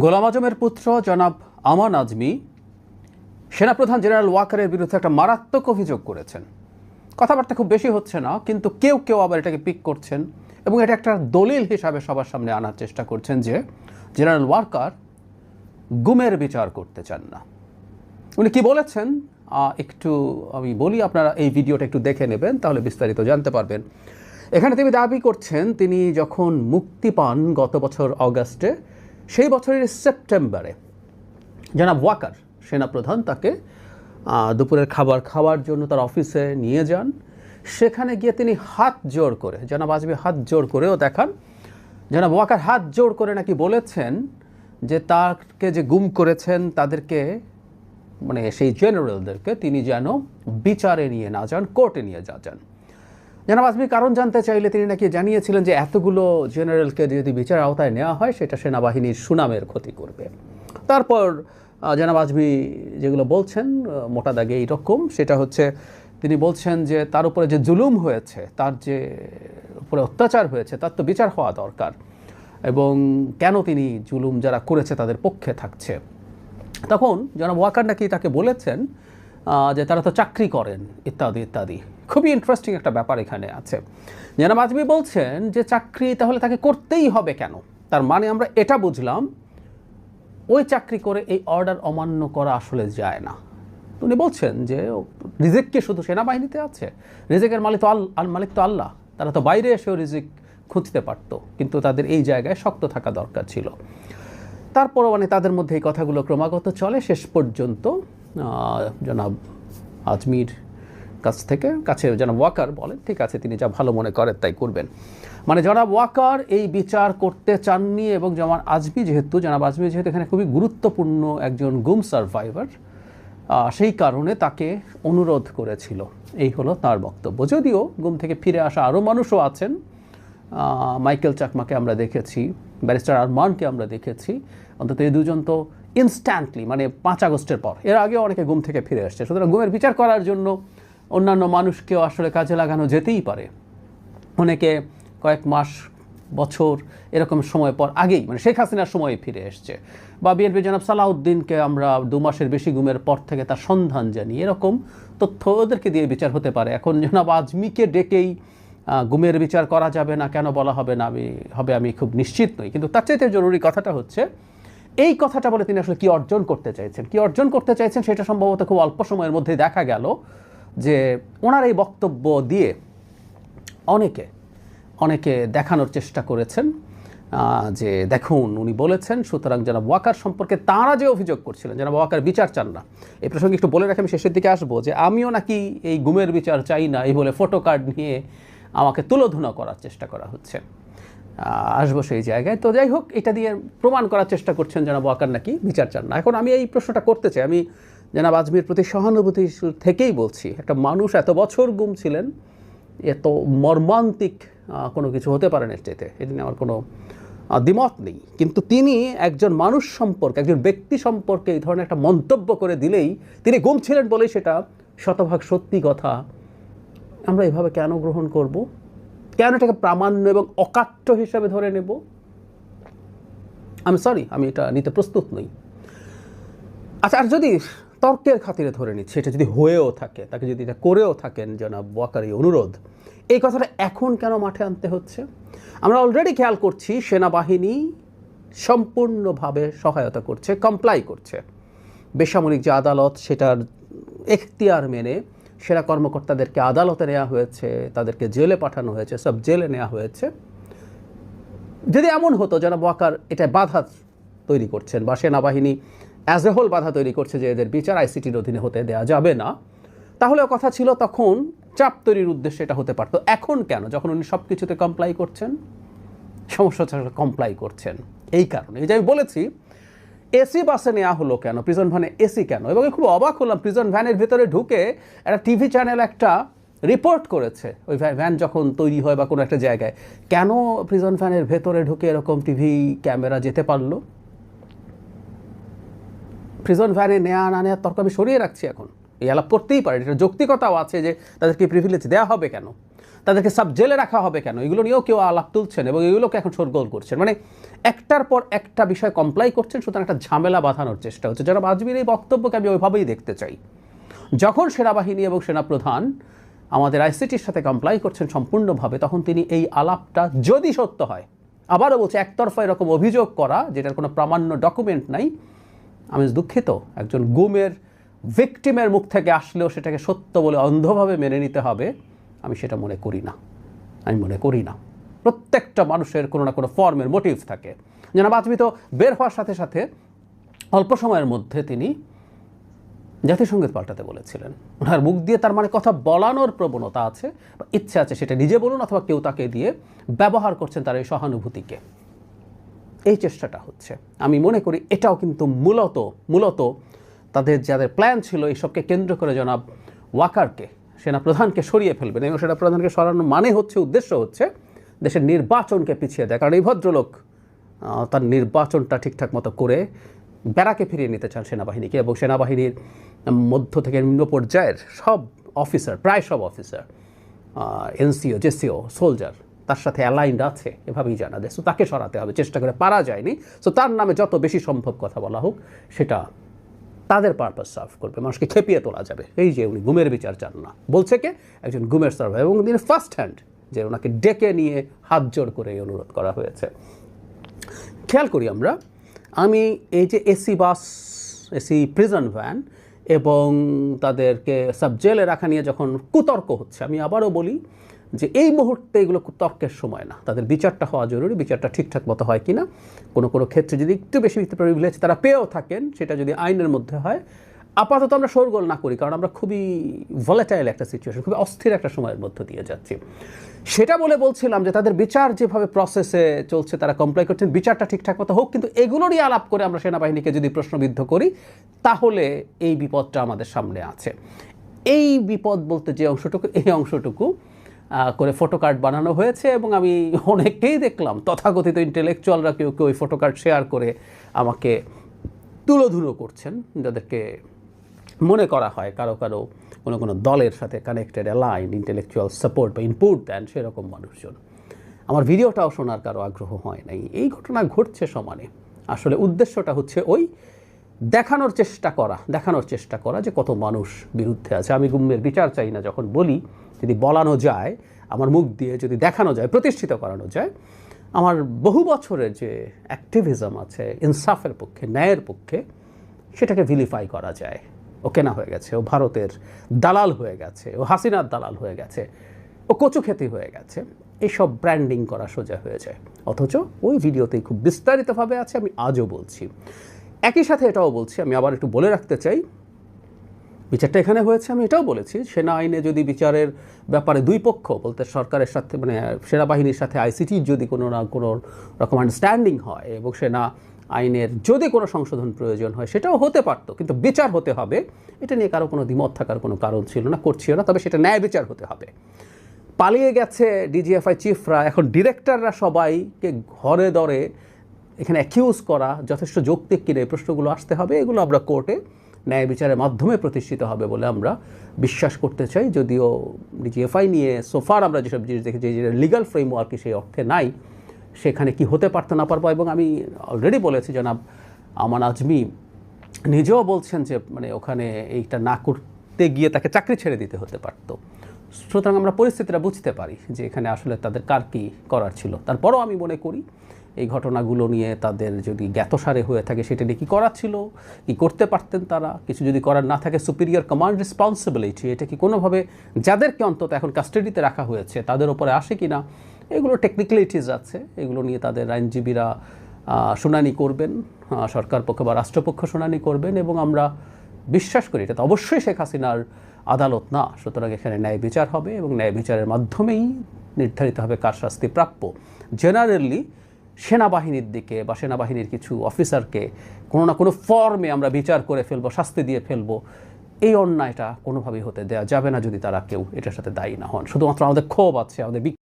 গোলাম আজমের পুত্র জনাব আমান আজমি সেনাপ্রধান জেনারেল ওয়াকারের বিরুদ্ধে একটা মারাত্মক অভিযোগ করেছেন। কথাবার্তা খুব বেশি হচ্ছে না, কিন্তু কেউ কেউ আবার এটাকে পিক করছেন এবং এটা একটা দলিল হিসাবে সবার সামনে আনার চেষ্টা করছেন যে জেনারেল ওয়ার্কার গুমের বিচার করতে চান না। উনি কি বলেছেন? একটু আমি বলি, আপনারা এই ভিডিওটা একটু দেখে নেবেন, তাহলে বিস্তারিত জানতে পারবেন। এখানে তিনি দাবি করছেন, তিনি যখন মুক্তি পান গত বছর অগাস্টে সেই বছরের সেপ্টেম্বরে জনাব ওয়াকার, সেনাপ্রধান, তাকে দুপুরের খাবার খাওয়ার জন্য তার অফিসে নিয়ে যান। সেখানে গিয়ে তিনি হাত জোড় করে, জনাব আজমি হাত জোড় করেও দেখান। জনাব ওয়াকার হাত জোড় করে নাকি বলেছেন যে তাকে যে গুম করেছেন, তাদেরকে মানে সেই জেনারেলদেরকে তিনি যেন বিচারে নিয়ে না যান, কোর্টে নিয়ে যা যান। জনাব আজমি, কারণ জানতে চাইলে তিনি নাকি জানিয়েছিলেন যে এতগুলো জেনারেলকে যদি বিচার আওতায় নেওয়া হয়, সেটা সেনাবাহিনীর সুনামের ক্ষতি করবে। তারপর জনাব আজমি যেগুলো বলছেন মোটা দাগে এইরকম, সেটা হচ্ছে তিনি বলছেন যে তার উপরে যে জুলুম হয়েছে, তার যে উপরে অত্যাচার হয়েছে, তার তো বিচার হওয়া দরকার। এবং কেন তিনি জুলুম যারা করেছে, তাদের পক্ষে থাকছে? তখন জনাব ওয়াকার নাকি তাকে বলেছেন যে তারা তো চাকরি করেন, ইত্যাদি ইত্যাদি। খুবই ইন্টারেস্টিং একটা ব্যাপার এখানে আছে। জনাব আজমি বলছেন যে চাকরি তাহলে তাকে করতেই হবে কেন? তার মানে আমরা এটা বুঝলাম, ওই চাকরি করে এই অর্ডার অমান্য করা আসলে যায় না। উনি বলছেন যে রিজিক কি শুধু সেনাবাহিনীতে আছে? রিজিকের মালিক তো আল মালিক তো আল্লাহ। তারা তো বাইরে এসেও রিজিক খুঁজতে পারতো, কিন্তু তাদের এই জায়গায় শক্ত থাকা দরকার ছিল। তারপরও মানে তাদের মধ্যে এই কথাগুলো ক্রমাগত চলে। শেষ পর্যন্ত জনাব আজমির কাছ থেকে, কাছে জনাব ওয়াকার বলেন, ঠিক আছে, তিনি যা ভালো মনে করেন তাই করবেন। মানে জনাব ওয়াকার এই বিচার করতে চাননি এবং যেমন আজমি যেহেতু, জনাব আজমি যেহেতু এখানে খুবই গুরুত্বপূর্ণ একজন গুম সার্ভাইভার সেই কারণে তাকে অনুরোধ করেছিল। এই হলো তার বক্তব্য। যদিও গুম থেকে ফিরে আসা আরও মানুষও আছেন মাইকেল চাকমাকে আমরা দেখেছি, ব্যারিস্টার আরমানকে আমরা দেখেছি। অন্তত এই দুজন তো ইনস্ট্যান্টলি মানে পাঁচ আগস্টের পর। এর আগে অনেকে ঘুম থেকে ফিরে আসছে। সুতরাং ঘুমের বিচার করার জন্য অন্যান্য মানুষকেও আসলে কাজে লাগানো যেতেই পারে। অনেকে কয়েক মাস, বছর এরকম সময় পর আগেই মানে শেখ হাসিনার সময় ফিরে এসছে। বা বিএনপি জনাব সালাউদ্দিনকে আমরা দু মাসের বেশি গুমের পর থেকে তার সন্ধান জানি এরকম তথ্য ওদেরকে দিয়ে বিচার হতে পারে। এখন জনাব আজমিকে ডেকেই গুমের বিচার করা যাবে না, কেন বলা হবে না, আমি, হবে আমি খুব নিশ্চিত নই। কিন্তু তার চাইতে জরুরি কথাটা হচ্ছে এই কথাটা বলে তিনি আসলে কি অর্জন করতে চাইছেন? কি অর্জন করতে চাইছেন? সেটা সম্ভবত খুব অল্প সময়ের মধ্যে দেখা গেল যে ওনার এই বক্তব্য দিয়ে অনেকে অনেকে দেখানোর চেষ্টা করেছেন যে দেখুন, উনি বলেছেন, সুতরাং জনাব ওয়াকার সম্পর্কে তাঁরা যে অভিযোগ করছিলেন, জনাব ওয়াকার বিচার চান না। এই প্রসঙ্গে একটু বলে রাখি, আমি শেষের দিকে আসব যে আমিও নাকি এই গুমের বিচার চাই না, এই বলে ফটো কার্ড নিয়ে আমাকে তুলোধুনা করার চেষ্টা করা হচ্ছে। আসব সেই জায়গায়। তো যাই হোক, এটা দিয়ে প্রমাণ করার চেষ্টা করছেন জনাব ওয়াকার নাকি বিচার চান না। এখন আমি এই প্রশ্নটা করতে চাই। আমি জনাব আজমির প্রতি সহানুভূতি থেকেই বলছি, একটা মানুষ এত বছর গুম ছিলেন, এত মর্মান্তিক কোনো কিছু হতে পারে না এতে এটি নিয়ে আমার কোনো দ্বিমত নেই। কিন্তু তিনি একজন মানুষ সম্পর্কে, একজন ব্যক্তি সম্পর্কে এই ধরনের একটা মন্তব্য করে দিলেই তিনি গুম ছিলেন বলেই সেটা শতভাগ সত্যি কথা। আমরা এভাবে কেন গ্রহণ করব? কেন এটাকে প্রামাণ্য এবং অকাট্য হিসাবে ধরে নেব? আমি সরি আমি এটা নিতে প্রস্তুত নই। আচ্ছা আর যদি তর্কের খাতিরে ধরে নিচ্ছে, এটা যদি হয়েও থাকে, তাকে যদি এটা করেও থাকেন, জনাব এই অনুরোধ। এই কথাটা এখন কেন মাঠে আনতে হচ্ছে? আমরা অলরেডি খেয়াল করছি, সেনাবাহিনী সম্পূর্ণভাবে সহায়তা করছে কমপ্লাই করছে। বেসামরিক যে আদালত, সেটার এখতিয়ার মেনে সেরা কর্মকর্তাদেরকে আদালতে নেওয়া হয়েছে, তাদেরকে জেলে পাঠানো হয়েছে, সব জেলে নেওয়া হয়েছে। যদি এমন হতো যেন ওয়াকার এটা বাধা তৈরি করছেন বা সেনাবাহিনী অ্যাজ এ হোল বাধা তৈরি করছে যে এদের বিচার আইসিটির অধীনে হতে দেওয়া যাবে না, তাহলে কথা ছিল তখন চাপ তৈরির উদ্দেশ্যে এটা হতে পারতো। এখন কেন? যখন উনি সব কিছুতে কমপ্লাই করছেন, সমস্যা হচ্ছে কমপ্লাই করছেন। এই কারণে। এই যে আমি বলেছি এসি বাসে নেওয়া হলো কেন? প্রিজন ভ্যানে এসি কেন? এবং খুব অবাক হলাম প্রিজন ভ্যানের ভিতরে ঢুকে একটা টিভি চ্যানেল একটা রিপোর্ট করেছে। ওই ভ্যান যখন তৈরি হয় বা কোনো একটা জায়গায়। কেন প্রিজন ভ্যানের ভেতরে ঢুকে এরকম টিভি ক্যামেরা যেতে পারল? প্রিজন ভ্যানে নেওয়া না নেওয়ার তর্ক আমি সরিয়ে রাখছি এখন। এই আলাপ করতেই পারে এটা যৌক্তিকতাও আছে যে তাদেরকে প্রিভিলেজ দেওয়া হবে কেন? তাদেরকে সাব জেলে রাখা হবে কেন? এগুলো নিয়েও কেউ আলাপ তুলছেন এবং এগুলোকে এখন শোরগোল করছেন। মানে একটার পর একটা বিষয় কমপ্লাই করছেন, সুতরাং একটা ঝামেলা বাঁধানোর চেষ্টা হচ্ছে। যারা আজমির এই বক্তব্যকে আমি ওইভাবেই দেখতে চাই। যখন সেনাবাহিনী এবং সেনাপ্রধান আমাদের আইসিটির সাথে কমপ্লাই করছেন সম্পূর্ণভাবে, তখন তিনি এই আলাপটা যদি সত্য হয়, আবারও বলছে, একতরফা এরকম অভিযোগ করা, যেটার কোনো প্রামাণ্য ডকুমেন্ট নাই, আমি দুঃখিত। একজন গুমের ভিকটিমের মুখ থেকে আসলেও সেটাকে সত্য বলে অন্ধভাবে মেনে নিতে হবে। আমি সেটা মনে করি না। আমি মনে করি না। প্রত্যেকটা মানুষের কোনো না কোনো ফর্মের মোটিভ থাকে। জনাব আজমি তো বের হওয়ার সাথে সাথে অল্প সময়ের মধ্যে তিনি জাতিসংগীত পাল্টাতে বলেছিলেন। ওনার মুখ দিয়ে তার মানে কথা বলানোর প্রবণতা আছে বা ইচ্ছে আছে সেটা নিজে বলুন অথবা কেউ তাকে দিয়ে ব্যবহার করছেন তার এই সহানুভূতিকে। এই চেষ্টাটা হচ্ছে। আমি মনে করি এটাও কিন্তু মূলত মূলত তাদের যাদের প্ল্যান ছিল এইসবকে কেন্দ্র করে জনাব ওয়াকারকে সেনাপ্রধানকে সরিয়ে ফেলবেন এবং সেনাপ্রধানকে সরানোর মানে হচ্ছে, উদ্দেশ্য হচ্ছে দেশের নির্বাচনকে পিছিয়ে দেয় কারণ এই ভদ্রলোক তার নির্বাচনটা ঠিকঠাক মতো করে বেড়াকে ফিরিয়ে নিতে চান সেনাবাহিনীকে এবং সেনাবাহিনীর মধ্য থেকে নিম্ন পর্যায়ের সব অফিসার, প্রায় সব অফিসার এনসিও, জেসিও, সোলজার, তার সাথে অ্যালাইন্ড আছে, এভাবেই জানা যায়। সো তাকে সরাতে হবে, চেষ্টা করে, পারা যায়নি। সো তার নামে যত বেশি সম্ভব কথা বলা হোক, সেটা তাদের পারপাস সার্ভ করবে। মানুষকে খেপিয়ে তোলা যাবে। এই যে উনি গুমের বিচার চান না। বলছে কে? একজন গুমের সার্ভার এবং তিনি ফার্স্ট হ্যান্ড যে ওনাকে ডেকে নিয়ে হাত জোড় করে অনুরোধ করা হয়েছে। খেয়াল করি আমরা, আমি এই যে AC bus, AC prison van এবং তাদেরকে সাব জেলে রাখা নিয়ে যখন কুতর্ক হচ্ছে, আমি আবারও বলি যে এই মুহূর্তে এগুলো তর্কের সময় না। তাদের বিচারটা হওয়া জরুরি, বিচারটা ঠিকঠাক মতো হয় কিনা, কোনো কোনো ক্ষেত্রে যদি একটু বেশি প্রিভিলেজ তারা পেয়েও থাকেন, সেটা যদি আইনের মধ্যে হয়। আপাতত আমরা শোরগোল না করি, কারণ আমরা খুবই ভলেটাইল একটা সিচুয়েশন খুবই অস্থির একটা সময়ের মধ্য দিয়ে যাচ্ছি। সেটা বলে বলছিলাম যে তাদের বিচার যেভাবে প্রসেসে চলছে, তারা কমপ্লাই করছেন, বিচারটা ঠিকঠাক মতো হোক, কিন্তু এগুলোরই আলাপ করে আমরা সেনাবাহিনীকে যদি প্রশ্নবিদ্ধ করি, তাহলে এই বিপদটা আমাদের সামনে আছে। এই বিপদ বলতে যে অংশটুকু, এই অংশটুকু করে ফটো কার্ড বানানো হয়েছে এবং আমি অনেককেই দেখলাম। তথাকথিত ইন্টেলেকচুয়ালরা কেউ কেউ ওই ফটো কার্ড শেয়ার করে আমাকে তুলোধুলো করছেন, যাদেরকে মনে করা হয় কারও কারও কোনো কোনো দলের সাথে কানেক্টেড অ্যালাইন ইন্টেলেকচুয়াল সাপোর্ট বা ইনপুট দেন সেরকম মানুষজন। আমার ভিডিওটাও শোনার কারও আগ্রহ হয় নাই। এই ঘটনা ঘটছে সমানে। আসলে উদ্দেশ্যটা হচ্ছে ওই দেখানোর চেষ্টা করা, দেখানোর চেষ্টা করা যে কত মানুষ বিরুদ্ধে আছে। আমি গুম্মের বিচার চাই না যখন বলি যদি বলানো যায়, আমার মুখ দিয়ে যদি দেখানো যায়, প্রতিষ্ঠিত করানো যায়, আমার বহু বছরের যে অ্যাক্টিভিজম আছে, ইনসাফের পক্ষে, ন্যায়ের পক্ষে, সেটাকে ভিলিফাই করা যায়। ও কেনা হয়ে গেছে, ও ভারতের দালাল হয়ে গেছে, ও হাসিনার দালাল হয়ে গেছে, ও কচু খেতি হয়ে গেছে। এইসব ব্র্যান্ডিং করা সোজা হয়ে যায়। অথচ ওই ভিডিওতেই খুব বিস্তারিতভাবে আছে, আমি আজও বলছি। একই সাথে এটাও বলছি, আমি আবার একটু বলে রাখতে চাই বিচারটা এখানে হয়েছে, আমি এটাও বলেছি, সেনা আইনে যদি বিচারের ব্যাপারে দুই পক্ষ বলতে সরকারের সাথে মানে সেনাবাহিনীর সাথে, আইসিটির যদি কোনো না, কোনো রকম আন্ডারস্ট্যান্ডিং হয় এবং সেনা আইনের যদি কোনো সংশোধন প্রয়োজন হয়, সেটাও হতে পারতো, কিন্তু বিচার হতে হবে, এটা নিয়ে কারও কোনো দ্বিমত থাকার কোনো কারণ ছিল না করছিল না, তবে সেটা ন্যায় বিচার হতে হবে। পালিয়ে গেছে ডিজিএফআই চিফরা, এখন ডিরেক্টররা সবাইকে ঘরে দরে এখানে অ্যাকিউজ করা, যথেষ্ট যৌক্তিক কিনা এই প্রশ্নগুলো আসতে হবে, এগুলো আমরা কোর্টে ন্যায় বিচারের মাধ্যমে প্রতিষ্ঠিত হবে বলে আমরা বিশ্বাস করতে চাই। যদিও ডিজিএফআই নিয়ে সোফার আমরা যেসব জিনিস দেখেছি, যে লিগাল ফ্রেমওয়ার্কই সেই অর্থে নাই, সেখানে কি হতে পারতো না পারব এবং আমি অলরেডি বলেছি জনাব আমান আজমি নিজেও বলছেন যে মানে ওখানে এইটা না করতে গিয়ে তাকে চাকরি ছেড়ে দিতে হতে পারতো। সুতরাং আমরা পরিস্থিতিটা বুঝতে পারি যে এখানে আসলে তাদের কার কী করার ছিল। তারপরও আমি মনে করি এই ঘটনাগুলো নিয়ে তাদের যদি জ্ঞাতসারে হয়ে থাকে, সেটা নিয়ে কী করার ছিল? কী করতে পারতেন তারা? কিছু যদি করার না থাকে সুপিরিয়র কমান্ড রেসপন্সিবিলিটি এটা কি কোনোভাবে যাদেরকে অন্তত এখন কাস্টাডিতে রাখা হয়েছে, তাদের ওপরে আসে কি না এগুলো টেকনিক্যালিটিস আছে, এগুলো নিয়ে তাদের আইনজীবীরা শুনানি করবেন সরকার পক্ষ বা রাষ্ট্রপক্ষ শুনানি করবেন এবং আমরা বিশ্বাস করি, এটা তো অবশ্যই শেখ হাসিনার আদালত না, সুতরাং এখানে ন্যায় বিচার হবে এবং ন্যায় বিচারের মাধ্যমেই নির্ধারিত হবে কার শাস্তি প্রাপ্য। জেনারেলি সেনাবাহিনীর দিকে বা সেনাবাহিনীর কিছু অফিসারকে কোনো না কোনো ফর্মে আমরা বিচার করে ফেলব, শাস্তি দিয়ে ফেলব, এই অন্যায়টা কোনোভাবেই হতে দেওয়া যাবে না যদি তারা কেউ এটার সাথে দায়ী না হন। শুধুমাত্র আমাদের ক্ষোভ আছে, আমাদের